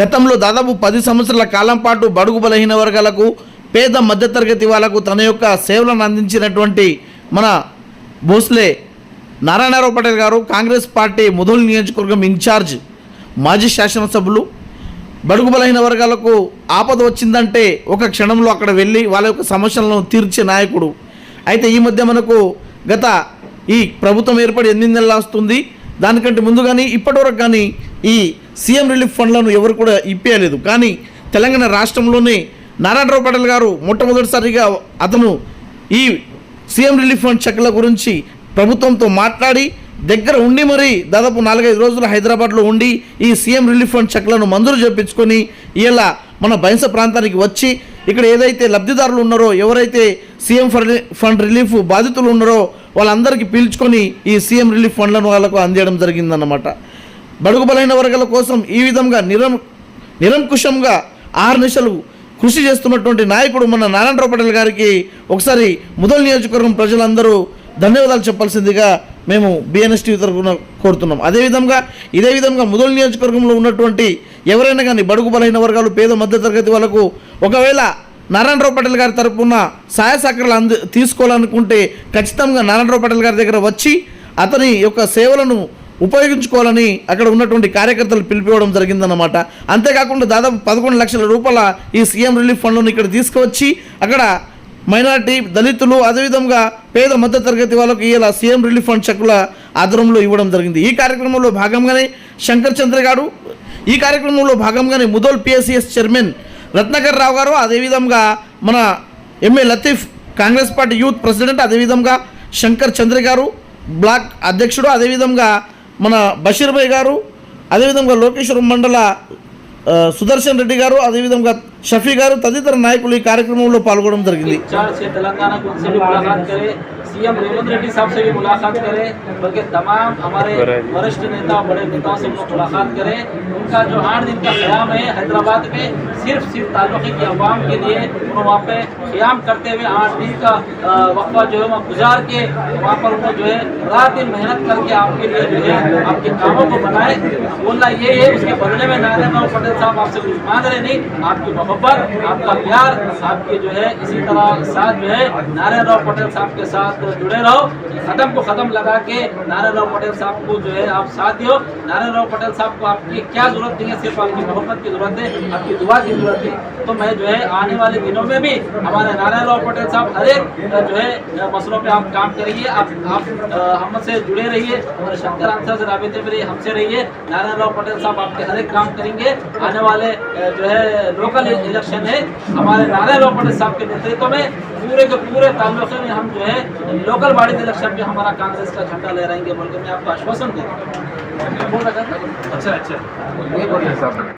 గతంలో దాదాపు పది సంవత్సరాల కాలం పాటు బడుగు బలహీన వర్గాలకు పేద మధ్యతరగతి వాళ్ళకు తన యొక్క సేవలను అందించినటువంటి మన భోస్లే నారాయణరావు పటేల్ గారు కాంగ్రెస్ పార్టీ ముదోల్ నియోజకవర్గం ఇన్ఛార్జ్ మాజీ శాసనసభ్యులు. బడుగు బలహీన వర్గాలకు ఆపద వచ్చిందంటే ఒక క్షణంలో అక్కడ వెళ్ళి వాళ్ళ యొక్క సమస్యలను తీర్చే నాయకుడు. అయితే ఈ మధ్య మనకు గత ఈ ప్రభుత్వం ఏర్పడి ఎనిమిది నెలలు వస్తుంది. దానికంటే ముందు కానీ ఇప్పటివరకు కానీ ఈ సీఎం రిలీఫ్ ఫండ్లను ఎవరు కూడా ఇప్పేయలేదు. కానీ తెలంగాణ రాష్ట్రంలోనే నారాయణరావు పటేల్ గారు మొట్టమొదటిసారిగా అతను ఈ సీఎం రిలీఫ్ ఫండ్ చెక్ల గురించి ప్రభుత్వంతో మాట్లాడి దగ్గర ఉండి మరి దాదాపు నాలుగైదు రోజులు హైదరాబాద్లో ఉండి ఈ సీఎం రిలీఫ్ ఫండ్ చెక్లను మంజూరు చేపించుకొని ఇలా మన బైంస ప్రాంతానికి వచ్చి ఇక్కడ ఏదైతే లబ్ధిదారులు ఉన్నారో ఎవరైతే సీఎం ఫండ్- ఫండ్ రిలీఫ్ బాధితులు ఉన్నారో వాళ్ళందరికీ పీల్చుకొని ఈ సీఎం రిలీఫ్ ఫండ్లను వాళ్ళకు అందేయడం జరిగిందన్నమాట. బడుగు బలైన వర్గాల కోసం ఈ విధంగా నిరం నిరంకుశంగా ఆరు నిశలు కృషి చేస్తున్నటువంటి నాయకుడు మన నారాయణరావు పటేల్ గారికి ఒకసారి ముదల్ నియోజకవర్గం ప్రజలందరూ ధన్యవాదాలు చెప్పాల్సిందిగా మేము బిఎన్ఎస్ టీవీ తరఫున కోరుతున్నాం. అదేవిధంగా ఇదే విధంగా ముదల్ నియోజకవర్గంలో ఉన్నటువంటి ఎవరైనా కానీ బడుగు బలైన వర్గాలు పేద మధ్యతరగతి వాళ్ళకు ఒకవేళ నారాయణరావు పటేల్ గారి తరపున సహాయ సహకారాలు అంది తీసుకోవాలనుకుంటే ఖచ్చితంగా నారాయణరావు పటేల్ గారి దగ్గర వచ్చి అతని యొక్క సేవలను ఉపయోగించుకోవాలని అక్కడ ఉన్నటువంటి కార్యకర్తలు పిలిపివ్వడం జరిగిందన్నమాట. అంతేకాకుండా దాదాపు పదకొండు లక్షల రూపాయల ఈ సీఎం రిలీఫ్ ఫండ్లను ఇక్కడ తీసుకువచ్చి అక్కడ మైనార్టీ దళితులు అదేవిధంగా పేద మధ్యతరగతి వాళ్ళకు ఇలా సీఎం రిలీఫ్ ఫండ్ చెక్కుల ఆధారంలో ఇవ్వడం జరిగింది. ఈ కార్యక్రమంలో భాగంగానే శంకర్ చంద్ర గారు ఈ కార్యక్రమంలో భాగంగానే ముదోల్ పిఎస్సిఎస్ చైర్మన్ రత్నకర్ రావు గారు అదేవిధంగా మన MA Latif Congress party youth president అదేవిధంగా శంకర్ చంద్ర గారు బ్లాక్ అధ్యక్షుడు అదేవిధంగా మన బషీర్భాయ్ గారు అదేవిధంగా లోకేశ్వరం మండల సుదర్శన్ రెడ్డి గారు అదేవిధంగా షఫీ గారు తదితర నాయకులు ఈ కార్యక్రమంలో పాల్గొనడం జరిగింది. سی ایم ریونت ریڈی صاحب سے بھی ملاقات کریں بلکہ تمام ہمارے وریشٹ نیتا بڑے نیتاؤں سے ملاقات کریں ان کا جو آٹھ دن کا قیام ہے حیدرآباد میں صرف صرف تعلقی کی عوام کے لیے انہوں وہاں پہ قیام کرتے ہوئے آٹھ دن کا وقفہ جو ہے وہاں گزار کے وہاں پر انہوں جو ہے رات دن محنت کر کے آپ کے لیے جو ہے آپ کے کاموں کو بنائے بولنا یہ ہے اس کے بدلے میں نارائن پٹیل صاحب آپ سے کچھ مانگ رہے نہیں آپ کی محبت آپ کا پیار آپ کے جو ہے اسی طرح ساتھ جو ہے نارائن راؤ پٹیل صاحب کے ساتھ تو جڑے رہو ختم کو ختم لگا کے نارے رو پٹیل صاحب کو جو ہے آپ ساتھ دیو۔ نارے رو پٹیل صاحب کو آپ کی کیا ضرورت دیں گے صرف آپ کی محبت کی ضرورت ہے، آپ کی دعا کی ضرورت ہے۔ تو میں جو ہے آنے والے دنوں میں بھی ہمارے نارے رو پٹیل صاحب ہر ایک جو ہے مسئلوں پہ آپ کام کریے آپ آپ ہم سے جڑے رہیے۔ ہمارے شکر آنسر سے رابطے میں رہیے، ہم سے رہیے۔ نارے رو پٹیل صاحب آپ کے ہر ایک کام کریں گے۔ آنے والے جو ہے لوکل الیکشن ہے، ہمارے نارے رو پٹیل صاحب کے نیترتو میں پورے کے پورے تعلق میں ہم جو ہے لوکل باڑی میں الیکشن جو ہمارا کانگریس کا جھنڈا رہیں گے ملکہ میں آپ کو آشواسن دیں۔ اچھا اچھا۔